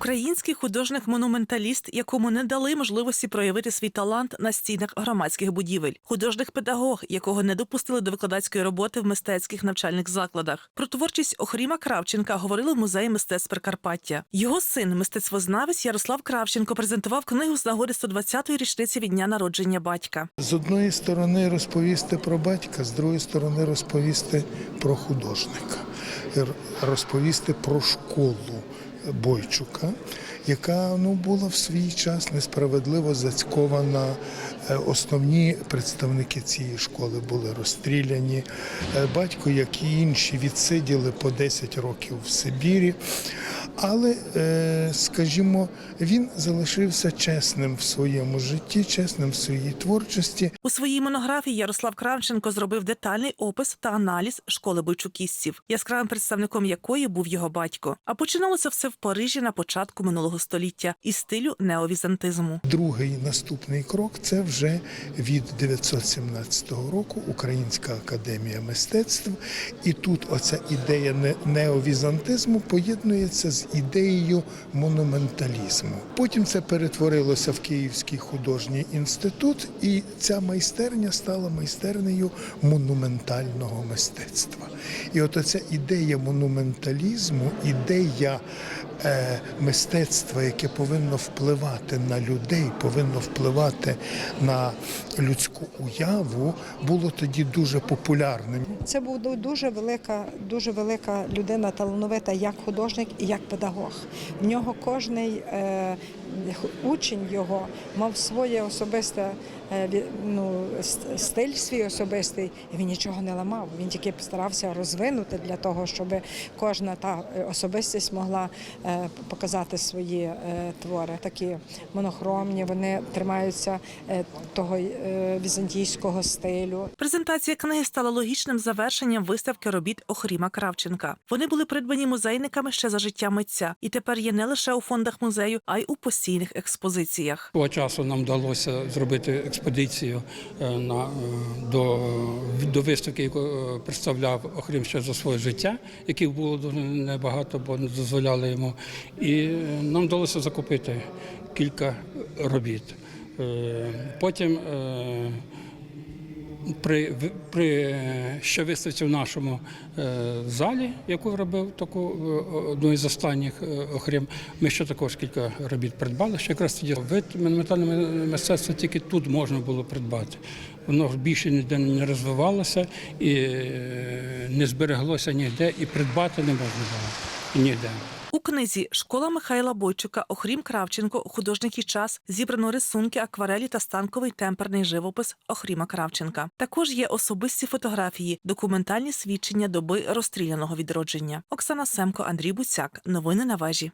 Український художник-монументаліст, якому не дали можливості проявити свій талант на стінах громадських будівель, художник-педагог, якого не допустили до викладацької роботи в мистецьких навчальних закладах. Про творчість Охріма Кравченка говорили в музеї мистецтв Прикарпаття. Його син, мистецтвознавець Ярослав Кравченко, презентував книгу з нагоди 120-ї річниці від дня народження батька. З одної сторони розповісти про батька, з другої сторони розповісти про художника, розповісти про школу Бойчука, яка ну, була в свій час несправедливо зацькована. Е, Основні представники цієї школи були розстріляні. Е, Батько, як і інші, відсиділи по 10 років в Сибірі. Але, е, скажімо, він залишився чесним в своєму житті, чесним в своїй творчості. У своїй монографії Ярослав Кравченко зробив детальний опис та аналіз школи бойчукістів, яскравим представником якої був його батько. А починалося все в Парижі на початку минулого століття із стилю неовізантизму. Другий наступний крок це вже від 917 року Українська академія мистецтв. І тут оця ідея не- неовізантизму поєднується з ідеєю монументалізму. Потім це перетворилося в Київський художній інститут, і ця майстерня стала майстернею монументального мистецтва. І от оця ідея монументалізму, ідея е, мистецтва, яке повинно впливати на людей, повинно впливати на людську уяву, було тоді дуже популярним. Це був дуже велика, дуже велика людина, талановита як художник і як педагог. В нього кожний е, учень його мав своє особисте е, ну, стиль свій особистий, і він нічого не ламав. Він тільки старався розвинути для того, щоб кожна та е, особистість могла показати свої твори. Такі монохромні, вони тримаються того візантійського стилю. Презентація книги стала логічним завершенням виставки робіт Охріма Кравченка. Вони були придбані музейниками ще за життя митця і тепер є не лише у фондах музею, а й у постійних експозиціях. Того часу нам вдалося зробити експедицію е, на, е, до, до виставки, яку е, представляв Охрім ще за своє життя, яких було дуже небагато, бо не дозволяли йому. І нам вдалося закупити кілька робіт. Потім при, при ще виставці в нашому е, залі, яку робив таку е, одну із останніх е, окрім, ми ще також кілька робіт придбали. Ще якраз тоді вид монументального мистецтва тільки тут можна було придбати. Воно більше ніде не розвивалося і не збереглося ніде, і придбати не можна було ніде. У книзі Школа Михайла Бойчука Охрім Кравченко художник і час зібрано рисунки, акварелі та станковий темперний живопис Охріма Кравченка. Також є особисті фотографії, документальні свідчення доби розстріляного відродження. Оксана Семко, Андрій Буцяк. Новини на вежі.